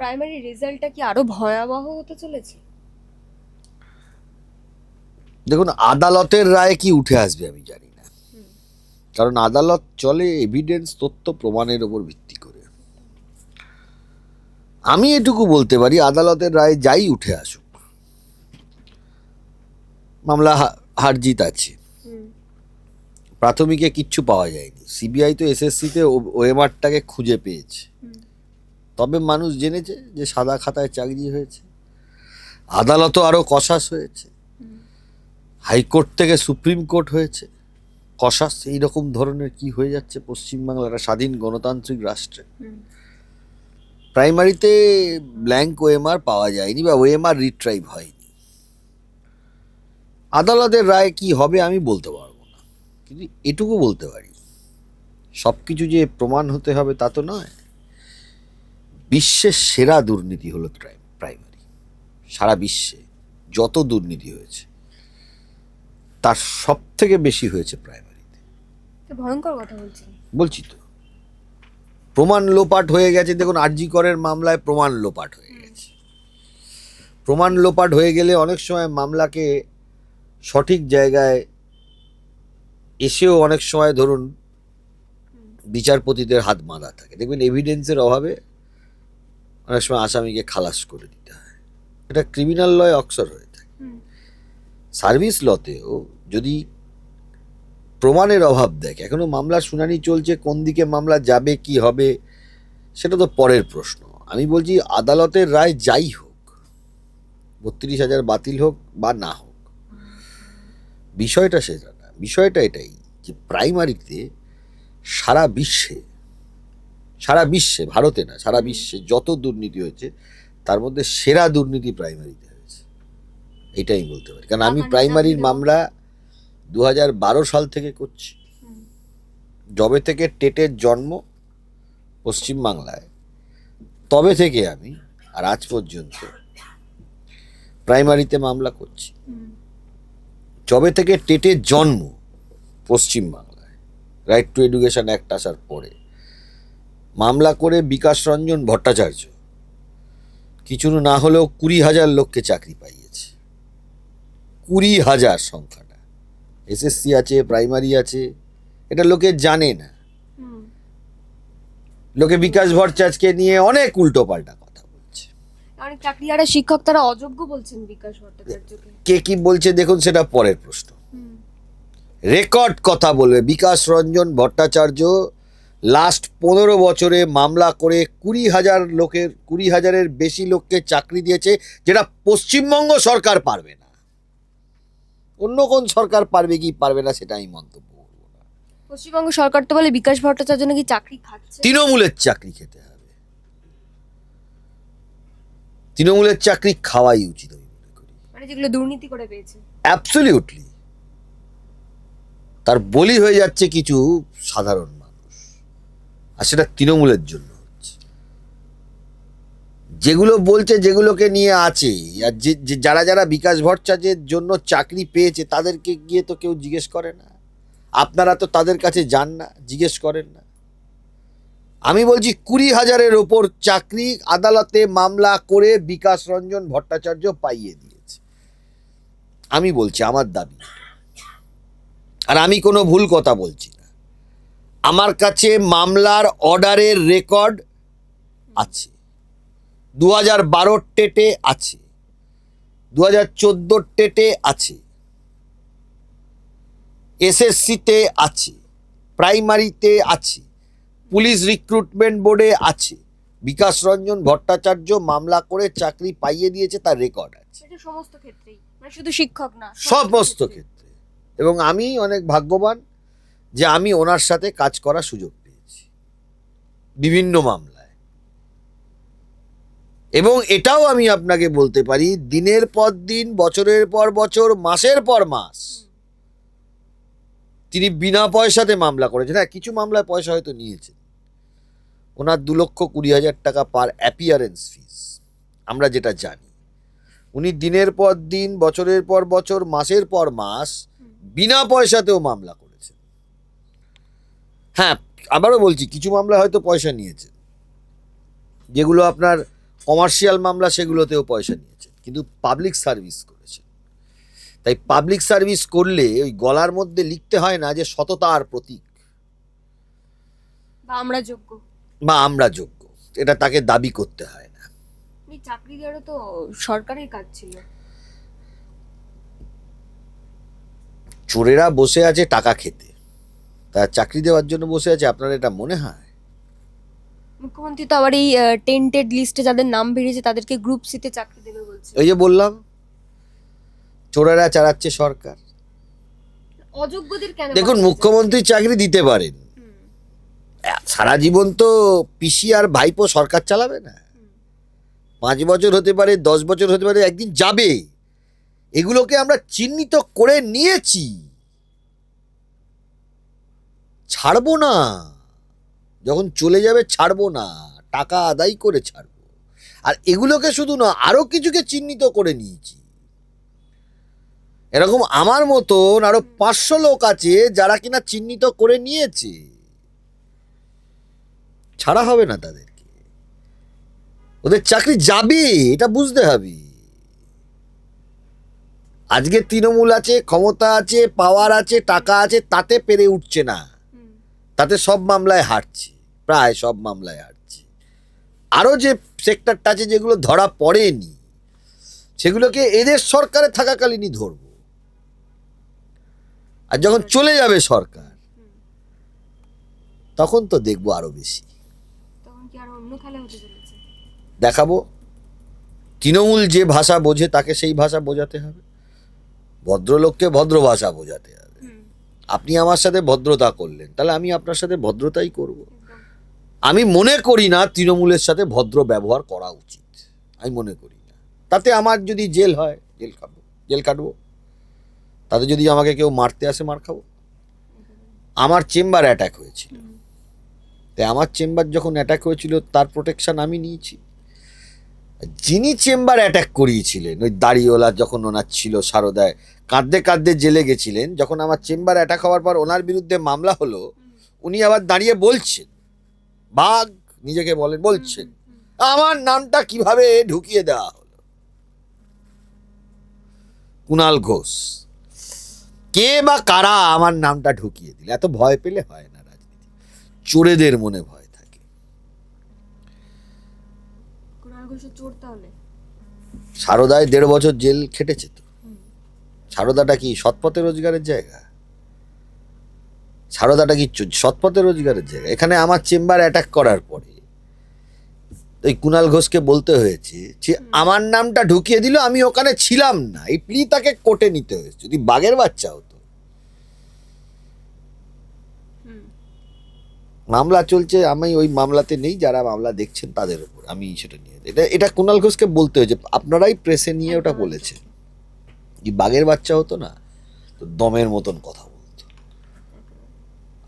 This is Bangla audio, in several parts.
প্রাইমারি রেজাল্টটা কি আরও ভয়াবহ হতে চলেছে? দেখুন আদালতের রায় কি উঠে আসবে আমি জানি না। কারণ আদালত চলে এভিডেন্স তথ্য প্রমাণের ওপর ভিত্তি করে। আমি এটুকু বলতে পারি আদালতের রায় যাই উঠে আসুক মামলা হা- হার আছে। প্রাথমিকে কিচ্ছু পাওয়া যায়নি। সিবিআই তো এসএসসিতে ওএমআরটাকে খুঁজে পেয়েছে। তবে মানুষ জেনেছে যে সাদা খাতায় চাকরি হয়েছে আদালতও আরও কষাস হয়েছে হাইকোর্ট থেকে সুপ্রিম কোর্ট হয়েছে কষাস এইরকম ধরনের কি হয়ে যাচ্ছে পশ্চিমবাংলার একটা স্বাধীন গণতান্ত্রিক রাষ্ট্রে। প্রাইমারিতে ব্ল্যাঙ্ক ওএমআর পাওয়া যায়নি বা ওএমআর রিট্রাইভ হয়নি। আদালতের রায় কি হবে আমি বলতে পারব না কিন্তু এটুকু বলতে পারি সব কিছু যে প্রমাণ হতে হবে তা তো নয়। বিশ্বের সেরা দুর্নীতি হলো প্রাইম- প্রাইমারি। সারা বিশ্বে যত দুর্নীতি হয়েছে তার সব থেকে বেশি হয়েছে প্রাইমারিতে। ভয়ঙ্কর কথা বলছেন। বলছি তো। প্রমাণ লোপাট হয়ে গেছে দেখুন আরজি করের মামলায় প্রমাণ লোপাট হয়ে গেছে। প্রমাণ লোপাট হয়ে গেলে অনেক সময় মামলাকে সঠিক জায়গায় এসেও অনেক সময় ধরুন বিচারপতিদের হাত বাঁধা থাকে। দেখবেন এভিডেন্সের অভাবে অনেক সময় আসামিকে খালাস করে দিতে হয়। এটা ক্রিমিনাল লয় অক্সর হয়ে থাকে। সার্ভিস লতেও যদি প্রমাণের অভাব দেখে এখনও মামলার শুনানি চলছে কোন দিকে মামলা যাবে কি হবে সেটা তো পরের প্রশ্ন। আমি বলছি আদালতের রায় যাই হোক বত্রিশ হাজার বাতিল হোক বা না হোক বিষয়টা সেটা না বিষয়টা এটাই যে প্রাইমারিতে সারা বিশ্বে সারা বিশ্বে ভারতে না সারা বিশ্বে যত দুর্নীতি হয়েছে তার মধ্যে সেরা দুর্নীতি প্রাইমারিতে হয়েছে। এটাই বলতে পারি। কারণ আমি প্রাইমারির মামলা দু বারো সাল থেকে করছি। যবে থেকে টেটের জন্ম পশ্চিমবাংলায় তবে থেকে আমি আর আজ পর্যন্ত প্রাইমারিতে মামলা করছি। যবে থেকে টেটের জন্ম পশ্চিমবাংলায় রাইট টু এডুকেশন অ্যাক্ট আসার পরে। মামলা করে বিকাশ রঞ্জন ভট্টাচার্য। কিছু না হলেও কুড়ি হাজার লোককে চাকরি পাইয়েছে। কুড়ি হাজার সংখ্যাটা। এসএসসি আছে প্রাইমারি আছে এটা লোকে জানে না। লোকে বিকাশ ভট্টাচার্যকে নিয়ে অনেক উল্টো পাল্টা কথা বলছে। অনেক চাকরিহারা শিক্ষক তারা অযোগ্য বলছেন বিকাশ ভট্টাচার্যকে। কে কি বলছে দেখুন সেটা পরের প্রশ্ন। রেকর্ড কথা বলবে বিকাশ রঞ্জন ভট্টাচার্য লাস্ট পনেরো বছরে মামলা করে কুড়ি হাজার লোকের কুড়ি হাজারের বেশি লোককে চাকরি দিয়েছে যেটা পশ্চিমবঙ্গ সরকার পারবে না। অন্য কোন সরকার পারবে কি পারবে না সেটা আমি মন্তব্য করব না। পশ্চিমবঙ্গ সরকার তো বলে বিকাশ ভট্টাচার্য নাকি চাকরি খাচ্ছে। তৃণমূলের চাকরি খেতে হবে। তৃণমূলের চাকরি খাওয়াই উচিত আমি মনে করি। মানে যেগুলো দুর্নীতি করে পেয়েছে। অ্যাবসলিউটলি তার বলি হয়ে যাচ্ছে কিছু সাধারণ আর সেটা তৃণমূলের জন্য হচ্ছে। যেগুলো বলছে যেগুলোকে নিয়ে আছে, আর যে যারা যারা বিকাশ ভট্টাচার্যের জন্য চাকরি পেয়েছে, তাদেরকে গিয়ে তো কেউ জিজ্ঞেস করে না। আপনারা তো তাদের কাছে যান না, জিজ্ঞেস করেন না। আমি বলছি, কুড়ি হাজারের ওপর চাকরি আদালতে মামলা করে বিকাশ রঞ্জন ভট্টাচার্য পাইয়ে দিয়েছে। আমি বলছি, আমার দাবি। আর আমি কোনো ভুল কথা বলছি আমার কাছে মামলার অর্ডারের রেকর্ড আছে। দু হাজার বারোর টেটে আছে। দু হাজার চোদ্দোর টেটে আছে। এসএসসিতে আছে। প্রাইমারিতে আছে। পুলিশ রিক্রুটমেন্ট বোর্ডে আছে। বিকাশ রঞ্জন ভট্টাচার্য মামলা করে চাকরি পাইয়ে দিয়েছে তার রেকর্ড আছে। সমস্ত ক্ষেত্রেই। মানে শুধু শিক্ষক না সমস্ত ক্ষেত্রে। এবং আমি অনেক ভাগ্যবান যে আমি ওনার সাথে কাজ করার সুযোগ পেয়েছি। বিভিন্ন মামলায়। এবং এটাও আমি আপনাকে বলতে পারি দিনের পর দিন বছরের পর বছর মাসের পর মাস তিনি বিনা পয়সাতে মামলা করেছেন। হ্যাঁ কিছু মামলায় পয়সা হয়তো নিয়েছেন। ওনার দু লক্ষ কুড়ি হাজার টাকা পার অ্যাপিয়ারেন্স ফিস আমরা যেটা জানি। উনি দিনের পর দিন বছরের পর বছর মাসের পর মাস বিনা পয়সাতেও মামলা করেছেন। হ্যাঁ আবারও বলছি কিছু মামলা হয়তো পয়সা নিয়েছে। যেগুলো আপনার কমার্শিয়াল মামলা সেগুলোতেও পয়সা নিয়েছে। কিন্তু পাবলিক সার্ভিস করেছে। তাই পাবলিক সার্ভিস করলে ওই গলার মধ্যে লিখতে হয় না যে সততার প্রতীক। বা আমরা যোগ্য। বা আমরা যোগ্য। এটা তাকে দাবি করতে হয় না। চাকরি দেওয়ারও তো সরকারের কাজ ছিল। চোরেরা বসে আছে টাকা খেতে। তা চাকরি দেওয়ার জন্য বসে আছে আপনার এটা মনে হয়? মুখ্যমন্ত্রী তো আবার এই টেন্টেড লিস্টে যাদের নাম বেরিয়েছে তাদেরকে গ্রুপ সিতে চাকরি দেবে বলছে। ওই যে বললাম চোরেরা চালাচ্ছে সরকার। অযোগ্যদের কেন দেখুন মুখ্যমন্ত্রী চাকরি দিতে পারেন। সারা জীবন তো পিসি আর ভাইপো সরকার চালাবে না। পাঁচ বছর হতে পারে দশ বছর হতে পারে একদিন যাবে। এগুলোকে আমরা চিহ্নিত করে নিয়েছি। ছাড়বো না। যখন চলে যাবে ছাড়বো না, টাকা আদায় করে ছাড়বো। আর এগুলোকে শুধু না, আরও কিছুকে চিহ্নিত করে নিয়েছি। এরকম আমার মতন আরও পাঁচশো লোক আছে যারা কিনা চিহ্নিত করে নিয়েছে। ছাড়া হবে না তাদেরকে। ওদের চাকরি যাবে, এটা বুঝতে হবে। আজকে তৃণমূল আছে, ক্ষমতা আছে পাওয়ার আছে, টাকা আছে, তাতে পেরে উঠছে না। তাতে সব মামলায় হারছে প্রায় সব মামলায় হারছে। আরও যে সেক্টরটা আছে যেগুলো ধরা পড়েনি সেগুলোকে এদের সরকারে থাকাকালীনই ধরবো। আর যখন চলে যাবে সরকার তখন তো দেখব আরও বেশি। দেখাবো। তৃণমূল যে ভাষা বোঝে তাকে সেই ভাষা বোঝাতে হবে। ভদ্রলোককে ভদ্র ভাষা বোঝাতে হবে। আপনি আমার সাথে ভদ্রতা করলেন, তাহলে আমি আপনার সাথে ভদ্রতাই করব। আমি মনে করি না তৃণমূলের সাথে ভদ্র ব্যবহার করা উচিত। আমি মনে করি না। তাতে আমার যদি জেল হয়, জেল খাব, জেল কাটবো। তাতে যদি আমাকে কেউ মারতে আসে, মার খাব। আমার চেম্বার অ্যাটাক হয়েছিল। তাই আমার চেম্বার যখন অ্যাটাক হয়েছিল, তার প্রোটেকশান আমি নিয়েছি। যিনি চেম্বার অ্যাটাক করিয়েছিলেন, ওই দাড়িওয়ালা যখন ওনার ছিল সারদায় কাঁদতে কাঁদতে জেলে গেছিলেন। যখন আমার চেম্বার অ্যাটাক হওয়ার পর ওনার বিরুদ্ধে মামলা হলো উনি আবার দাঁড়িয়ে বলছেন বাঘ নিজেকে বলেন বলছেন আমার নামটা কীভাবে ঢুকিয়ে দেওয়া হলো? কুণাল ঘোষ কে বা কারা আমার নামটা ঢুকিয়ে দিল? এত ভয় পেলে হয় না রাজনীতি চোরেদের মনে ভয় থাকে। সারদায় দেড় বছর জেল খেটেছে তো। সারদাটা কি সৎপথে রোজগারের জায়গা? সারদাটা কি সৎপথে রোজগারের জায়গা? এখানে আমার চেম্বার অ্যাটাক করার পরে ওই কুণাল ঘোষকে বলতে হয়েছে যে আমার নামটা ঢুকিয়ে দিল আমি ওখানে ছিলাম না। এই প্লি তাকে কোটে নিতে হয়েছে। যদি বাঘের বাচ্চা হতো। মামলা চলছে আমি ওই মামলাতে নেই যারা মামলা দেখছেন তাদের উপর। আমি সেটা নিয়ে এটা এটা কুণাল ঘোষকে বলতে হয়েছে। আপনারাই প্রেসে নিয়ে ওটা বলেছেন। যে বাঘের বাচ্চা হতো না, তো দমের মতন কথা বলতো।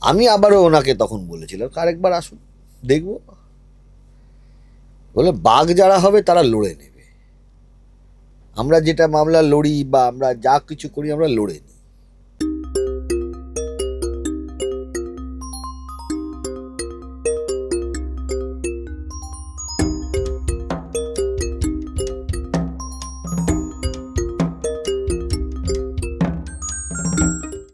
আমি আবারও ওনাকে তখন বলেছিলাম আরেকবার আসুন, দেখব। বলে, বাঘ যারা হবে তারা লড়ে নেবে। আমরা যেটা মামলা লড়ি বা আমরা যা কিছু করি আমরা লড়ে নিই।